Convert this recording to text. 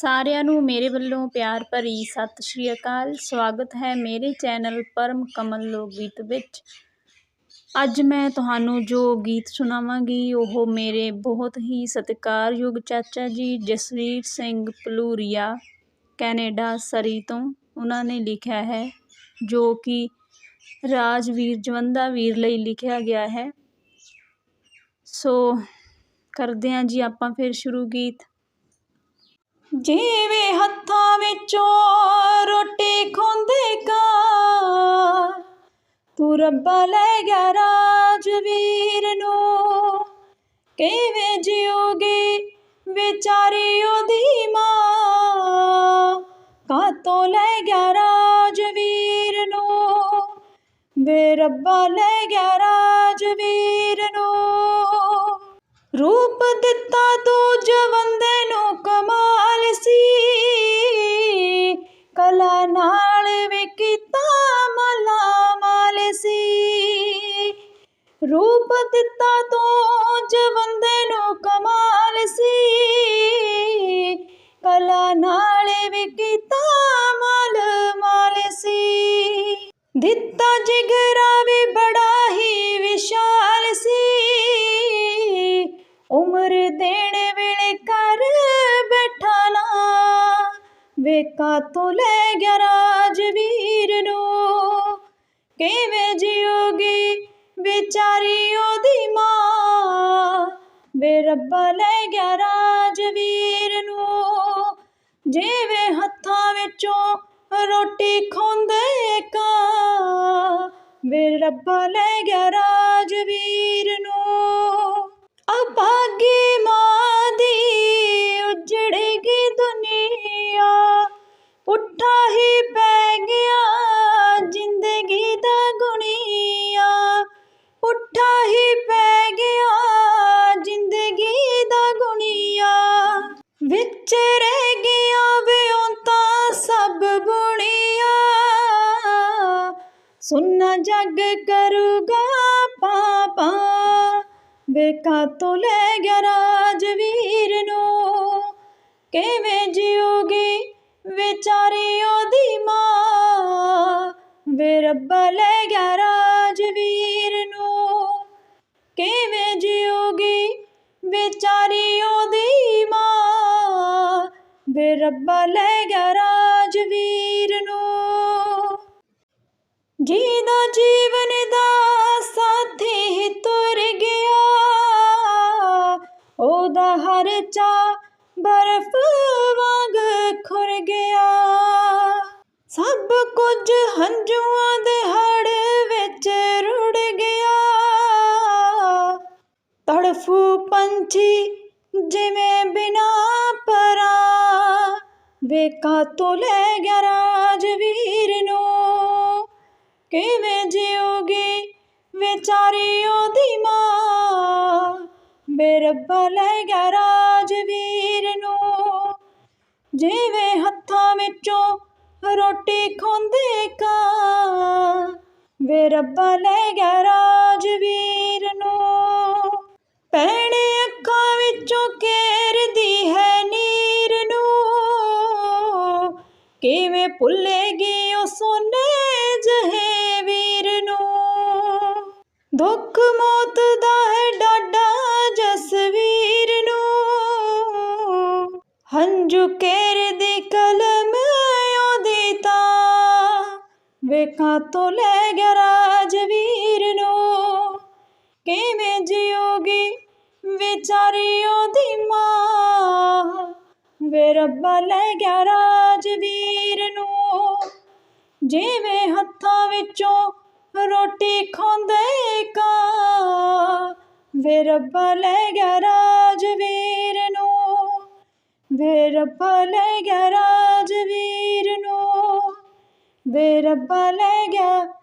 ਸਾਰਿਆਂ ਨੂੰ ਮੇਰੇ ਵੱਲੋਂ ਪਿਆਰ ਭਰੀ ਸਤਿ ਸ਼੍ਰੀ ਅਕਾਲ। ਸਵਾਗਤ ਹੈ ਮੇਰੇ ਚੈਨਲ ਪਰਮ ਕਮਲ ਲੋਕ ਗੀਤ ਵਿੱਚ। ਅੱਜ ਮੈਂ ਤੁਹਾਨੂੰ ਜੋ ਗੀਤ ਸੁਣਾਵਾਂਗੀ, ਉਹ ਮੇਰੇ ਬਹੁਤ ਹੀ ਸਤਿਕਾਰਯੋਗ ਚਾਚਾ ਜੀ ਜਸਵੀਰ ਸਿੰਘ ਪਲੂਰੀਆ, ਕੈਨੇਡਾ ਸਰੀ ਤੋਂ ਉਹਨਾਂ ਨੇ ਲਿਖਿਆ ਹੈ, ਜੋ ਕਿ ਰਾਜਵੀਰ ਜਵੰਦਾ ਵੀਰ ਲਈ ਲਿਖਿਆ ਗਿਆ ਹੈ। ਸੋ ਕਰਦੇ ਹਾਂ ਜੀ ਆਪਾਂ ਫਿਰ ਸ਼ੁਰੂ ਗੀਤ। ਜਿਵੇਂ ਹੱਥਾਂ ਵਿੱਚੋਂ ਰੋਟੀ ਖੋਂਦੇ ਕਾ ਤੂੰ ਰੱਬਾ ਲੈ ਗਿਆ ਰਾਜਵੀਰ ਨੂੰ। ਕਿਵੇਂ ਜਿਉਗੀ ਵਿਚਾਰੀ ਉਹਦੀ ਮਾਂ? ਕਾਤੋਂ ਲੈ ਗਿਆ ਰਾਜਵੀਰ ਨੂੰ? ਵੇ ਰੱਬਾ ਲੈ ਗਿਆ ਰਾਜਵੀਰ ਨੂੰ। ਰੂਪ ਦਿੱਤਾ ਤੂੰ ਜਵੰਦੇ ਕਲਾ ਨਾਲ ਵੀ ਕੀਤਾ ਸੀ। ਰੂਪ ਦਿੱਤਾ ਤੋਂ ਜਵੰਦੇ ਨੂੰ ਕਮਾਲ ਸੀ। ਕਲਾ ਨਾਲ ਵੀ ਕੀਤਾ ਮਲ ਮਾਲ ਸੀ। ਦਿੱਤਾ ਜਿਗਰਾ ਵੀ ਬੜਾ ਹੀ ਵਿਸ਼ਾਲ ਸੀ। ਉਮਰ ਦੇਣੇ ਵੇਖਾ ਤੋਂ ਲੈ ਗਿਆ ਰਾਜਵੀਰ ਨੂੰ। ਕਿਵੇਂ ਜਿਉਗੀ ਵਿਚਾਰੀ ਉਹਦੀ ਮਾਂ? ਵੇ ਰੱਬਾ ਲੈ ਗਿਆ ਰਾਜਵੀਰ ਨੂੰ। ਜਿਵੇਂ ਹੱਥਾਂ ਵਿੱਚੋਂ ਰੋਟੀ ਖੋਂਦੇ ਕਾ। ਵੇ ਰੱਬਾ ਲੈ ਗਿਆ ਰਾਜ ਸੁਣਨਾ ਜੱਗ ਕਰੂਗਾ ਪਾਪਾ, ਵੇਖਾ ਤੋਂ ਲੈ ਗਿਆ ਰਾਜਵੀਰ ਨੂੰ। ਕਿਵੇਂ ਜਿਉਗੀ ਵਿਚਾਰੀ ਉਹਦੀ ਮਾਂ? ਵੇ ਰੱਬਾ, ਲੈ ਗਿਆ ਰਾਜਵੀਰ ਨੂੰ। ਕਿਵੇਂ ਜਿਉਗੀ ਵਿਚਾਰੀ ਉਹਦੀ ਮਾਂ? ਵੇ ਰੱਬਾ, ਲੈ ਗਿਆ ਰਾਜਵੀਰ ਨੂੰ। ਜਿਹਦਾ ਜੀਵਨ ਦਾ ਸਾਥੀ ਤੁਰ ਗਿਆ, ਉਹਦਾ ਹਰ ਚਾ ਬਰਫ਼ ਵਾਂਗ ਖੁਰ ਗਿਆ। ਸਭ ਕੁਝ ਹੰਝੂਆਂ ਦੇ ਹੜ ਵਿੱਚ ਰੁੜ ਗਿਆ। ਤੜਫੂ ਪੰਛੀ ਜਿਵੇਂ ਬਿਨਾ ਪਰਾ ਵੇਕਾ ਤੋਂ ਲੈ ਗਿਆ ਰਾਜਵੀਰ ਨੂੰ। ਕਿਵੇਂ ਜਿਉਗੀ ਵਿਚਾਰੀ ਉਹਦੀ ਮਾਂ? ਬੇਰੱਬਾ ਲੈ ਗਿਆ ਰਾਜਵੀਰ ਨੂੰ। ਜਿਵੇਂ ਹੱਥਾਂ ਵਿੱਚੋਂ ਰੋਟੀ ਖੋਂਦੇ ਕਾ ਵੇ ਰੱਬਾ ਲੈ ਗਿਆ ਰਾਜਵੀਰ ਨੂੰ। ਪੈਣੇ ਅੱਖਾਂ ਵਿੱਚੋਂ ਕੇਰਦੀ ਹੈ ਨੀਰ ਨੂੰ। ਕਿਵੇਂ ਭੁੱਲੇਗੀ ਉਹ ਸੋਨੇ ਜਹੇ ਦੁੱਖ ਮੌਤ ਦਾ ਹੈ ਡਾਡਾ ਜਸਵੀਰ ਨੂੰ। ਹੰਝੂ ਕੇਰਦੀ ਕਲਮ ਉਹਦੀ ਤਾਂ। ਵੇਖਾਂ ਤੋਂ ਲੈ ਗਿਆ ਰਾਜਵੀਰ ਨੂੰ। ਕਿਵੇਂ ਜਿਉਗੀ ਵਿਚਾਰੀ ਉਹਦੀ ਮਾਂ। ਵੇ ਰੱਬਾ ਲੈ ਗਿਆ ਰਾਜਵੀਰ ਨੂੰ। ਜਿਵੇਂ ਹੱਥਾਂ ਵਿੱਚੋਂ ਰੋਟੀ ਖਾਂਦੇ ਵੇ ਰੱਬਾ ਲੈ ਗਿਆ ਰਾਜਵੀਰ ਨੂੰ ਵੇ ਰੱਬਾ ਲੈ ਗਿਆ ਰਾਜਵੀਰ ਨੂੰ ਵੇ ਰੱਬਾ ਲੈ ਗਿਆ ਰਾਜਵੀਰ ਨੂੰ